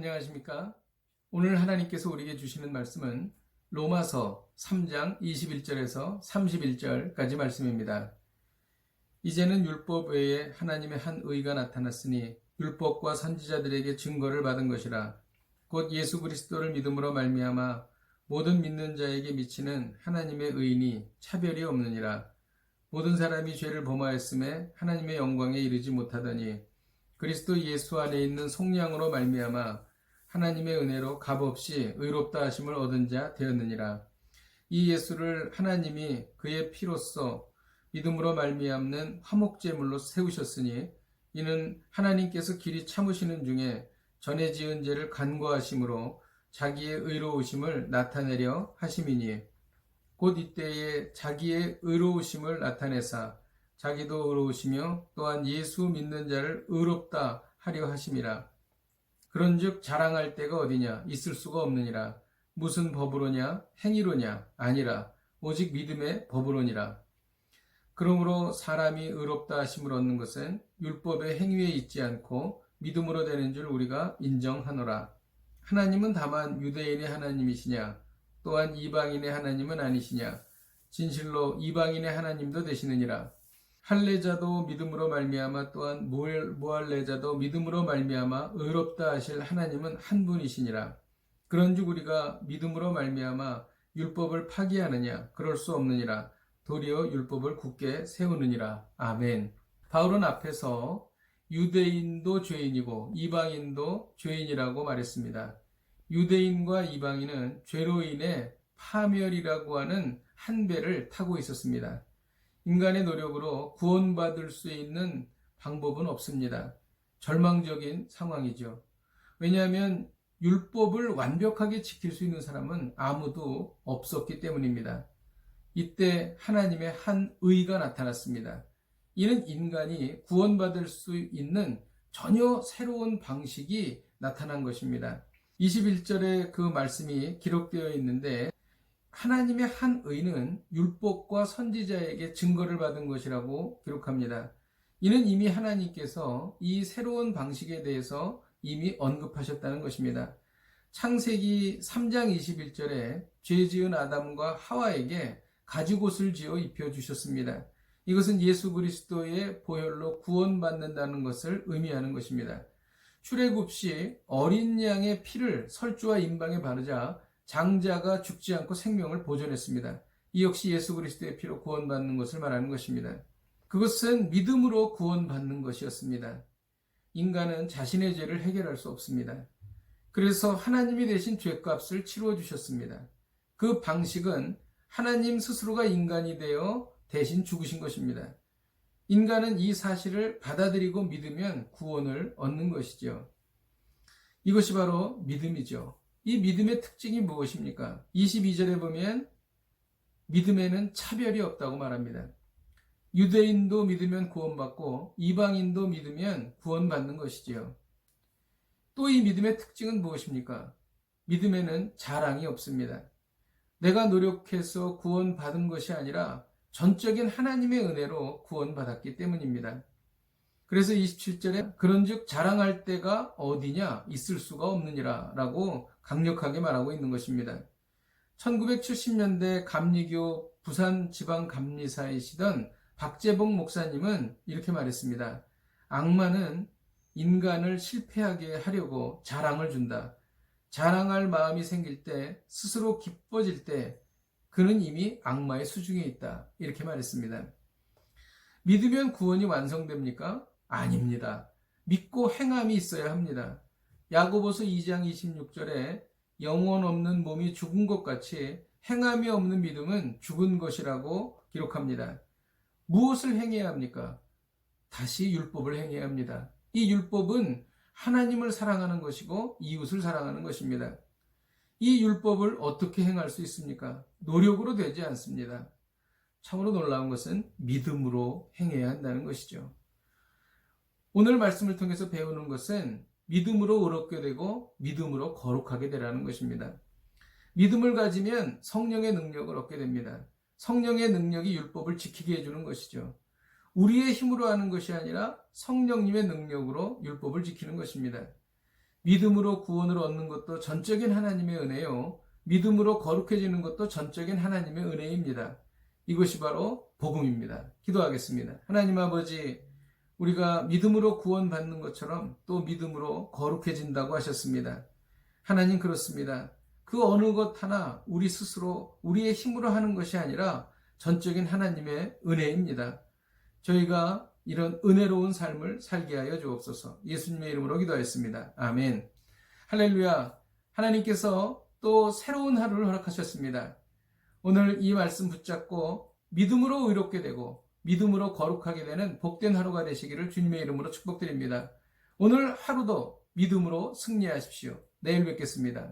안녕하십니까? 오늘 하나님께서 우리에게 주시는 말씀은 로마서 3장 21절에서 31절까지 말씀입니다. 이제는 율법 외에 하나님의 한 의가 나타났으니 율법과 선지자들에게 증거를 받은 것이라 곧 예수 그리스도를 믿음으로 말미암아 모든 믿는 자에게 미치는 하나님의 의인이 차별이 없느니라 모든 사람이 죄를 범하였음에 하나님의 영광에 이르지 못하더니 그리스도 예수 안에 있는 속량으로 말미암아 하나님의 은혜로 값없이 의롭다 하심을 얻은 자 되었느니라. 이 예수를 하나님이 그의 피로써 믿음으로 말미암는 화목제물로 세우셨으니 이는 하나님께서 길이 참으시는 중에 전에 지은 죄를 간과하심으로 자기의 의로우심을 나타내려 하심이니 곧 이때에 자기의 의로우심을 나타내사 자기도 의로우시며 또한 예수 믿는 자를 의롭다 하려 하심이라. 그런즉 자랑할 데가 어디냐 있을 수가 없느니라. 무슨 법으로냐 행위로냐 아니라 오직 믿음의 법으로니라. 그러므로 사람이 의롭다 하심을 얻는 것은 율법의 행위에 있지 않고 믿음으로 되는 줄 우리가 인정하노라. 하나님은 다만 유대인의 하나님이시냐 또한 이방인의 하나님은 아니시냐 진실로 이방인의 하나님도 되시느니라. 할례자도 믿음으로 말미암아 또한 무할례자도 믿음으로 말미암아 의롭다 하실 하나님은 한 분이시니라. 그런즉 우리가 믿음으로 말미암아 율법을 파기하느냐 그럴 수 없느니라. 도리어 율법을 굳게 세우느니라. 아멘. 바울은 앞에서 유대인도 죄인이고 이방인도 죄인이라고 말했습니다. 유대인과 이방인은 죄로 인해 파멸이라고 하는 한 배를 타고 있었습니다. 인간의 노력으로 구원받을 수 있는 방법은 없습니다. 절망적인 상황이죠. 왜냐하면 율법을 완벽하게 지킬 수 있는 사람은 아무도 없었기 때문입니다. 이때 하나님의 한 의가 나타났습니다. 이는 인간이 구원받을 수 있는 전혀 새로운 방식이 나타난 것입니다. 21절에 그 말씀이 기록되어 있는데 하나님의 한 의는 율법과 선지자에게 증거를 받은 것이라고 기록합니다. 이는 이미 하나님께서 이 새로운 방식에 대해서 이미 언급하셨다는 것입니다. 창세기 3장 21절에 죄 지은 아담과 하와에게 가죽옷을 지어 입혀 주셨습니다. 이것은 예수 그리스도의 보혈로 구원받는다는 것을 의미하는 것입니다. 출애굽 시 어린 양의 피를 설주와 임방에 바르자 장자가 죽지 않고 생명을 보존했습니다. 이 역시 예수 그리스도의 피로 구원받는 것을 말하는 것입니다. 그것은 믿음으로 구원받는 것이었습니다. 인간은 자신의 죄를 해결할 수 없습니다. 그래서 하나님이 대신 죄값을 치루어 주셨습니다. 그 방식은 하나님 스스로가 인간이 되어 대신 죽으신 것입니다. 인간은 이 사실을 받아들이고 믿으면 구원을 얻는 것이죠. 이것이 바로 믿음이죠. 이 믿음의 특징이 무엇입니까? 22절에 보면 믿음에는 차별이 없다고 말합니다. 유대인도 믿으면 구원받고 이방인도 믿으면 구원받는 것이지요. 또 이 믿음의 특징은 무엇입니까? 믿음에는 자랑이 없습니다. 내가 노력해서 구원받은 것이 아니라 전적인 하나님의 은혜로 구원받았기 때문입니다. 그래서 27절에 그런즉 자랑할 때가 어디냐 있을 수가 없느니라 라고 강력하게 말하고 있는 것입니다. 1970년대 감리교 부산 지방 감리사이시던 박재봉 목사님은 이렇게 말했습니다. 악마는 인간을 실패하게 하려고 자랑을 준다. 자랑할 마음이 생길 때, 스스로 기뻐질 때, 그는 이미 악마의 수중에 있다. 이렇게 말했습니다. 믿으면 구원이 완성됩니까? 아닙니다. 믿고 행함이 있어야 합니다. 야고보서 2장 26절에 영혼 없는 몸이 죽은 것 같이 행함이 없는 믿음은 죽은 것이라고 기록합니다. 무엇을 행해야 합니까? 다시 율법을 행해야 합니다. 이 율법은 하나님을 사랑하는 것이고 이웃을 사랑하는 것입니다. 이 율법을 어떻게 행할 수 있습니까? 노력으로 되지 않습니다. 참으로 놀라운 것은 믿음으로 행해야 한다는 것이죠. 오늘 말씀을 통해서 배우는 것은 믿음으로 의롭게 되고 믿음으로 거룩하게 되라는 것입니다. 믿음을 가지면 성령의 능력을 얻게 됩니다. 성령의 능력이 율법을 지키게 해주는 것이죠. 우리의 힘으로 하는 것이 아니라 성령님의 능력으로 율법을 지키는 것입니다. 믿음으로 구원을 얻는 것도 전적인 하나님의 은혜요. 믿음으로 거룩해지는 것도 전적인 하나님의 은혜입니다. 이것이 바로 복음입니다. 기도하겠습니다. 하나님 아버지, 우리가 믿음으로 구원받는 것처럼 또 믿음으로 거룩해진다고 하셨습니다. 하나님 그렇습니다. 그 어느 것 하나 우리 스스로 우리의 힘으로 하는 것이 아니라 전적인 하나님의 은혜입니다. 저희가 이런 은혜로운 삶을 살게 하여 주옵소서. 예수님의 이름으로 기도하였습니다. 아멘. 할렐루야. 하나님께서 또 새로운 하루를 허락하셨습니다. 오늘 이 말씀 붙잡고 믿음으로 의롭게 되고 믿음으로 거룩하게 되는 복된 하루가 되시기를 주님의 이름으로 축복드립니다. 오늘 하루도 믿음으로 승리하십시오. 내일 뵙겠습니다.